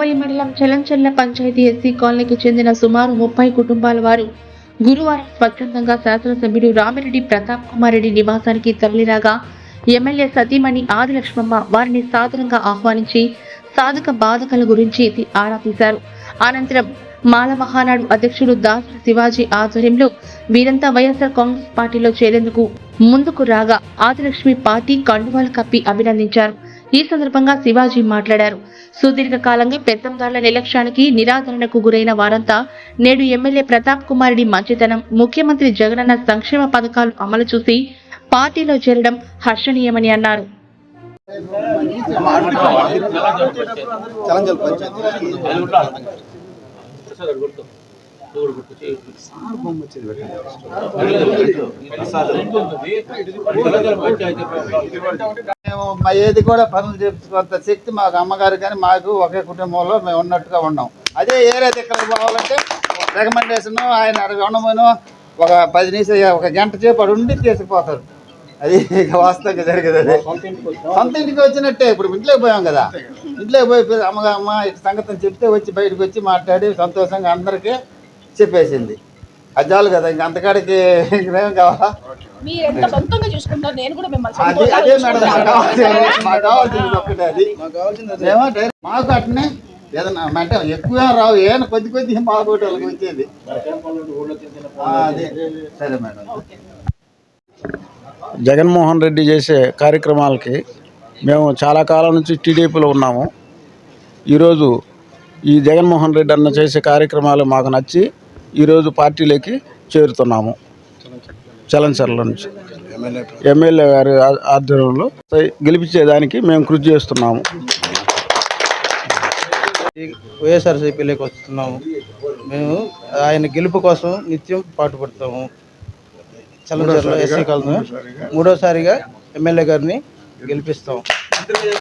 కావలి మండలం చలంచర్ల పంచాయతీ ఎస్సీ కాలనీకి చెందిన సుమారు ముప్పై కుటుంబాల వారు గురువారం స్వచ్ఛందంగా శాసనసభ్యుడు రామిరెడ్డి ప్రతాప్ కుమార్ రెడ్డి నివాసానికి తరలిరాగా ఎమ్మెల్యే సతీమణి ఆదిలక్ష్మమ్మ వారిని సాదరంగా ఆహ్వానించి సాధక బాధకల గురించి ఆరా తీశారు. అనంతరం మాల మహానాడు అధ్యక్షుడు దాసరి శివాజీ ఆధ్వర్యంలో వీరంతా వైఎస్ఆర్ కాంగ్రెస్ పార్టీలో చేరేందుకు ముందుకు రాగా ఆదిలక్ష్మి పార్టీ కండువాలు కప్పి అభినందించారు. ఈ సందర్భంగా శివాజీ మాట్లాడారు. సుదీర్ఘ కాలంగా పెత్తందారుల నిర్లక్ష్యానికి నిరాదరణకు గురైన వారంతా నేడు ఎమ్మెల్యే ప్రతాప్ కుమార్ రెడ్డి మంచితనం ముఖ్యమంత్రి జగనన్న సంక్షేమ పథకాలు అమలు చూసి పార్టీలో చేరడం హర్షణీయమని అన్నారు. చలంజల్ పంచాయతీ మా ఏది కూడా పనులు చేపించుకోంత శక్తి మాకు అమ్మగారు కానీ మాకు ఒకే కుటుంబంలో మేము ఉన్నట్టుగా ఉన్నాం. అదే ఏరే దగ్గర పోవాలంటే రికమెండేషన్ ఆయన ఉండమను ఒక పది నిమిషం ఒక గంట సేపు అక్కడ ఉండి తీసుకుపోతారు. అది ఇక వాస్తవంగా జరిగేది అది. సొంత ఇంటికి వచ్చినట్టే ఇప్పుడు ఇంట్లోకి పోయాం కదా. ఇంట్లోకి పోయి అమ్మగా అమ్మ ఇటు సంగతి చెప్తే వచ్చి బయటకు వచ్చి మాట్లాడి సంతోషంగా అందరికీ చెప్పేసింది. అది చాలు కదా ఇంక అంతకాడికి ఇంకేం కావాలా? మీరు ఎంత సొంతంగా చూసుకుంటారు నేను కూడా మిమ్మల్ని అది సొంతంగా అదే మేడం మాకు. కావాల్సింది మాకు కావాల్సింది ఒక్కటే అది. ఏమో డైరెక్ట్ మాకు అట్నే ఏదన్నా అంటే ఎక్కువ రావు ఏమైనా కొద్ది కొద్ది మా వాళ్ళకి వచ్చేది ఆ, అదే. సరే మేడం. జగన్మోహన్ రెడ్డి చేసే కార్యక్రమాలకి మేము చాలా కాలం నుంచి టీడీపీలో ఉన్నాము. ఈరోజు ఈ జగన్మోహన్ రెడ్డి అన్న చేసే కార్యక్రమాలు మాకు నచ్చి ఈరోజు పార్టీలోకి చేరుతున్నాము. చలంచర్ల నుంచి. ఎమ్మెల్యే గారి ఆధ్వర్యంలో గెలిపించేదానికి మేము కృషి చేస్తున్నాము. వైఎస్ఆర్సీపీలోకి వస్తున్నాము. మేము ఆయన గెలుపు కోసం నిత్యం పాటుపడతాము చలంచర్ల ఎస్సీ కాలనీ. మూడోసారిగా ఎమ్మెల్యే గారిని గెలిపిస్తాం